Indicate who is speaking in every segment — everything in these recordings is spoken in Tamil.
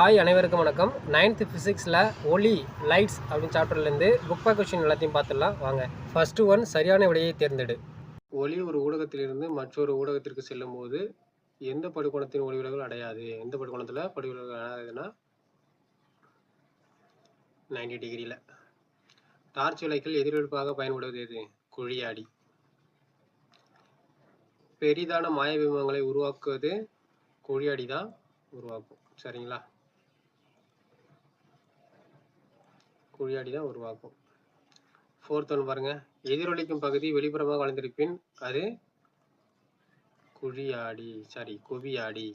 Speaker 1: ஹாய் அனைவருக்கும் வணக்கம். நைன்த்து ஃபிசிக்ஸில் ஒலி லைட்ஸ் அப்படின்னு சாப்டர்லேருந்து புக் பேக் கொஷின் எல்லாத்தையும் பார்த்துடலாம். வாங்க. ஃபஸ்ட்டு ஒன் சரியான விடையை தேர்ந்தெடு. ஒளி ஒரு ஊடகத்திலிருந்து மற்றொரு ஊடகத்திற்கு செல்லும் போது எந்த படுகோணத்தின் ஒளிவிலகல் அடையாது? எந்த படுகோணத்தில் படு அடையாதுன்னா நைன்டி டிகிரியில் டார்ச் விலைகள் எதிரொலிப்பாக பயன்படுவது எது? குழியாடி பெரிதான மாய பிம்பங்களை உருவாக்குவது குழியாடி தான் உருவாக்கும். சரிங்களா? குழியாடி தான் உருவாக்கும் ஃபோர்த் ஒன் பாருங்க. எதிரொலிக்கும் பகுதி வெளிப்புறமாக வளைந்திருப்பின் அது குழியாடி சாரி குவியாடி.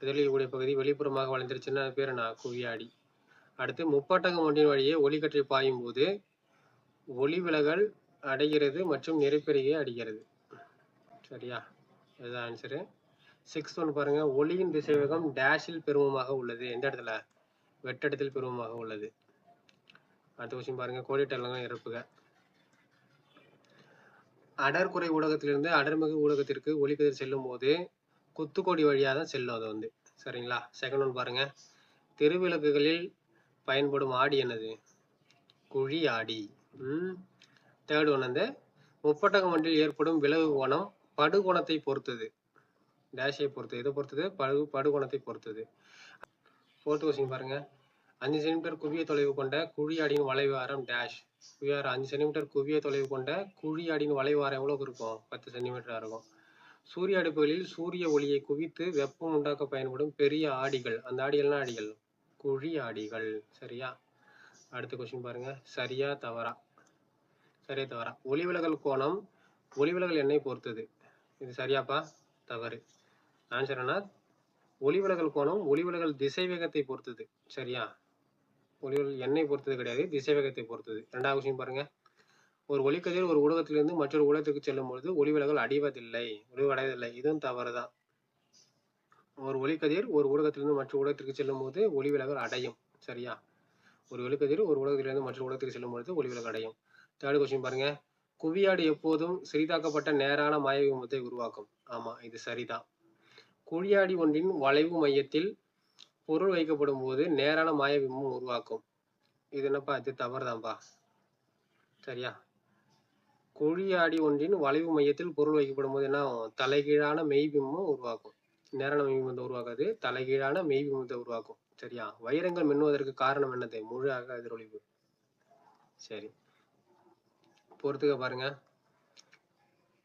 Speaker 1: எதிரொலிக்கக்கூடிய பகுதி வெளிப்புறமாக வளைந்திருச்சுன்னா அது பேர் நான் குவியாடி. அடுத்து முப்பட்டகம் ஒன்றின் வழியே ஒளிக்கற்றை பாயும் போது ஒளி விலகல் அடைகிறது மற்றும் நிறைப்பெருகே அடைகிறது. சரியா? இதுதான் ஆன்சரு சிக்ஸ்த் ஒன் பாருங்க. ஒளியின் திசைவேகம் டேஷில் பெருமமாக உள்ளது. எந்த இடத்துல? வெட்டிடத்தில் பெருமமாக உள்ளது. அடுத்த கொஸ்டின் பாருங்க. கோடிட்டெல்லாம் இறப்புக அடர்குறை ஊடகத்திலிருந்து அடர்மிகு ஊடகத்திற்கு ஒளிக்கதிர் செல்லும் போது குத்துக்கோடி வழியாக தான் செல்லும் அது வந்து. சரிங்களா? செகண்ட் ஒன் பாருங்க. தெருவிளக்குகளில் பயன்படும் ஆடி என்னது? குழி ஆடி. தேர்ட் ஒன் வந்து முப்பட்டக மண்டில் ஏற்படும் விலகு கோணம் படுகோணத்தை பொறுத்தது. டேஷை பொறுத்தது எதை பொறுத்தது? படு படுகோணத்தை பொறுத்தது. ஃபோர்த் கொஸ்டின் பாருங்கள் அஞ்சு சென்டிமீட்டர் குவிய தொலைவு கொண்ட குழியாடியின் வளைவு ஆரம் டேஷ் குவியார் அஞ்சு சென்டிமீட்டர் குவிய தொலைவு கொண்ட குழியாடியின் வளைவு ஆரம் எவ்வளவு இருக்கும்? பத்து சென்டிமீட்டராக இருக்கும். சூரிய அடுப்புகளில் சூரிய ஒளியை குவித்து வெப்பம் உண்டாக்க பயன்படும் பெரிய ஆடிகள். அந்த ஆடிகள்னா ஆடிகள். குழி ஆடிகள். சரியா? அடுத்த கொஸ்டின் பாருங்க. சரியா தவறா? சரியா தவறா? ஒளிவிலகல் கோணம் ஒளிவிலகல் எண்ணெய் பொறுத்தது. இது சரியாப்பா? தவறு. ஆன்சர் என்ன ஒளிவிலகல் கோணம் ஒளிவிலகல் திசைவேகத்தை பொறுத்தது. சரியா? ஒளிகள் எண்ணெய் பொறுத்தது கிடையாது திசைவேகத்தை பொறுத்தது. ரெண்டாவது விஷயம் பாருங்க. ஒரு ஒளிக்கதிர் ஒரு ஊடகத்திலிருந்து மற்றொரு ஊடகத்திற்கு செல்லும் பொழுது ஒளிவிலகல் அடைவதில்லை ஒளிவு அடைவதில்லை இதுவும் தவறு தான் ஒரு ஒளிக்கதிர் ஒரு ஊடகத்திலிருந்து மற்ற ஊடகத்திற்கு செல்லும் போது ஒளிவிலகல் அடையும். சரியா? ஒரு ஒளிக்கதிர் ஒரு ஊடகத்திலிருந்து மற்ற ஊடகத்திற்கு செல்லும் பொழுது ஒளிவிலகல் அடையும். தேர்ட் கொஸ்டின் பாருங்க. குவியாடு எப்போதும் சிறிதாக்கப்பட்ட நேரான மாய விமத்தை உருவாக்கும். ஆமா இது சரிதான். குழியாடி ஒன்றின் வளைவு மையத்தில் பொருள் வைக்கப்படும் போது நேரான மாயபிம்பம் உருவாக்கும். இது என்னப்பா இது தவறுதான்ப்பா சரியா? குழியாடி ஒன்றின் வளைவு மையத்தில் பொருள் வைக்கப்படும் போது என்ன தலைகீழான மெய்பிம்பம் உருவாக்கும். நேரான மெய்பிம்பத்தை உருவாக்காது தலைகீழான மெய்பிம்பத்தை உருவாக்கும். சரியா? வைரங்கள் மின்னுவதற்கு காரணம் என்னது? முழு அக எதிரொலிப்பு சரி. பொறுத்துக்க பாருங்க.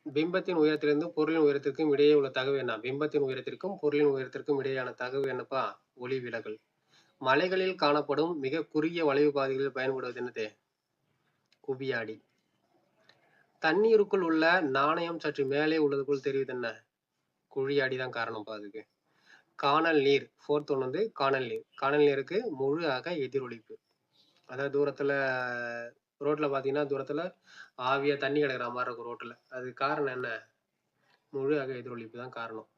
Speaker 1: பிம்பத்தின் உயரத்திலிருந்து பொருளின் உயரத்திற்கும் இடையே உள்ள தகவு என்ன? பிம்பத்தின் உயரத்திற்கும் பொருளின் உயரத்திற்கும் இடையேயான தகவு என்னப்பா? ஒளி விலகல். மலைகளில் காணப்படும் மிக குறுகிய வளைவு பாதைகளில் பயன்படுவது என்னது? குபியாடி தண்ணீருக்குள் உள்ள நாணயம் சற்று மேலே உள்ளது போல் தெரியுது என்ன? குழியாடி தான் காரணம்ப்பா அதுக்கு. காணல் நீர் ஃபோர்த் ஒன் வந்து காணல் நீர். காணல் நீருக்கு முழு அக எதிரொலிப்பு அதாவது தூரத்துல ரோட்ல பாத்தீங்கன்னா தூரத்துல ஆவியா தண்ணி கிடக்குற மாதிரி இருக்கும் ரோட்ல. அது காரணம் என்ன? முழு அக எதிரொலிப்பு தான் காரணம்.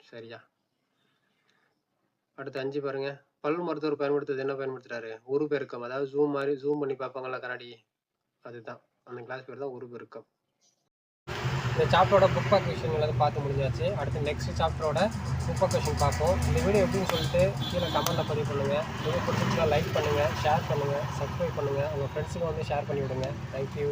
Speaker 1: சரியா? அடுத்து அஞ்சு பாருங்க. பல் மருத்துவர் பயன்படுத்துறது என்ன பயன்படுத்துறாரு? உரு பெருக்கம். அதாவது ஜூம் மாதிரி ஜூம் பண்ணி பார்ப்பாங்களா கண்ணாடி? அதுதான். அந்த கிளாஸ் பேர் தான் உரு பெருக்கம். இந்த சாப்டரோட புக் பேக் கொஷின் பார்த்து முடிஞ்சாச்சு. அடுத்து நெக்ஸ்ட் சாப்டரோட புக் பேக் கொஷின் பார்ப்போம். இந்த வீடியோ எப்படின்னு சொல்லிட்டு கீழே கமெண்ட்டில் பதிவு பண்ணுங்கள் வீடியோ பிடிச்சிருந்தா லைக் பண்ணுங்கள் ஷேர் பண்ணுங்கள் சப்ஸ்கிரைப் பண்ணுங்கள் உங்கள் ஃப்ரெண்ட்ஸுக்கு வந்து ஷேர் பண்ணி விடுங்க. தேங்க்யூ